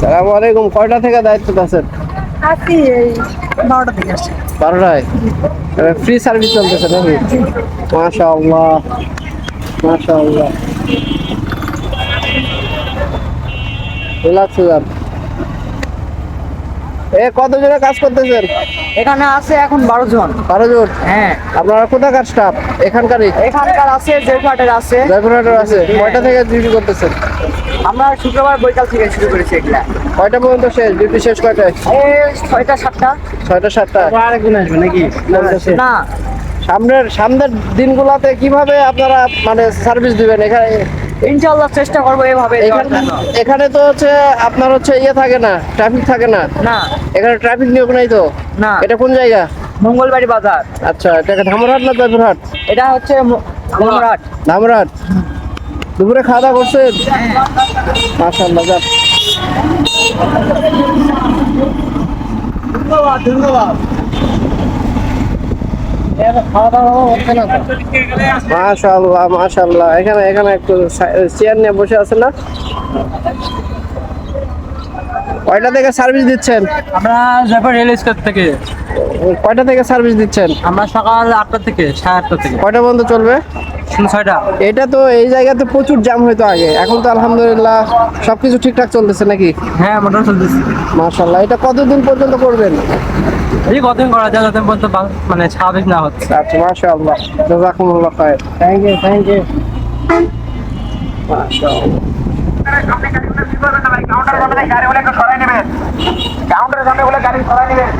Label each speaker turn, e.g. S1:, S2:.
S1: সালাম আলাইকুম কয়টা থেকে দায়িত্ব আছেন?
S2: আসি এই বারোটা থেকে আসছে।
S1: বারোটায়? ফ্রি সার্ভিস চলতেছে নাকি? মাশা আল্লাহ মাশা আল্লাহ রিল্যাক্স এ কতজনে কাজ করতেছেন?
S2: এখানে আছে এখন বারো জন।
S1: বারো জন?
S2: হ্যাঁ।
S1: আপনারা কোথাকার স্টাফ এখানকারই?
S2: এখানকার আছে জয়ঘাটের আছে।
S1: জয়পুরহাটের আছে। কয়টা থেকে ডিউটি করতেছেন?
S2: আমরা শুক্রবার বৈকাল থেকে শুরু করেছি এগুলা।
S1: কয়টা পর্যন্ত শেষ? ডিউটি শেষ কয়টায়?
S2: ছয়টা সাতটা।
S1: ছয়টা সাতটা?
S3: আরেকদিন আসবে নাকি?
S2: না
S1: সামনের সামনের দিনগুলোতে কীভাবে আপনারা মানে সার্ভিস দিবেন? এখানে
S2: ইনশাল্লাহ চেষ্টা করব এভাবে
S1: এখানে এখানে তো হচ্ছে আপনার হচ্ছে ইয়ে থাকে না ট্রাফিক থাকে না।
S2: না।
S1: এখানে ট্রাফিক নিয়োগ নাই তো?
S2: না।
S1: এটা কোন জায়গা?
S2: মঙ্গলবাড়ি বাজার।
S1: আচ্ছা এটাকে ধামরাট না জয়পুরহাট
S2: এটা হচ্ছে মনোরাট
S1: ধামরাট দুপুরে খাওয়া দাওয়া করছেন? মাশাআল্লাহ যাক।
S3: ধন্যবাদ ধন্যবাদ।
S1: মাশাআল্লাহ মাশাআল্লাহ। এখানে এখানে একটু চেয়ার নিয়ে বসে আছে না? কয়টা থেকে সার্ভিস দিচ্ছেন?
S3: আমরা জয়পুর রেল স্টেশন থেকে।
S1: কয়টা থেকে সার্ভিস দিচ্ছেন?
S3: আমরা সকাল আটটা থেকে সাড়ে আটটা থেকে।
S1: কয়টা পর্যন্ত চলবে?
S3: ছয়টা।
S1: এটা তো এই জায়গাতে প্রচুর জ্যাম হইতো আগে। এখন তো আলহামদুলিল্লাহ সবকিছু ঠিকঠাক চলতেছে নাকি?
S3: হ্যাঁ মোটর চলতেছে।
S1: মাশাআল্লাহ। এটা কতদিন পর্যন্ত করবেন?
S3: এই কতদিন করা যায় যতদিন পর্যন্ত মানে স্বাভাবিক না হচ্ছে।
S1: আচ্ছা মাশাআল্লাহ। জাযাকুমুল্লাহ খায়ের।
S3: থ্যাংক ইউ থ্যাংক ইউ
S1: মাশাআল্লাহ
S4: কাউন্টারের সামনে গাড়ি বলে একটু সরাই নেবেন। কাউন্টারের সামনে গাড়ি সরাই নেবেন।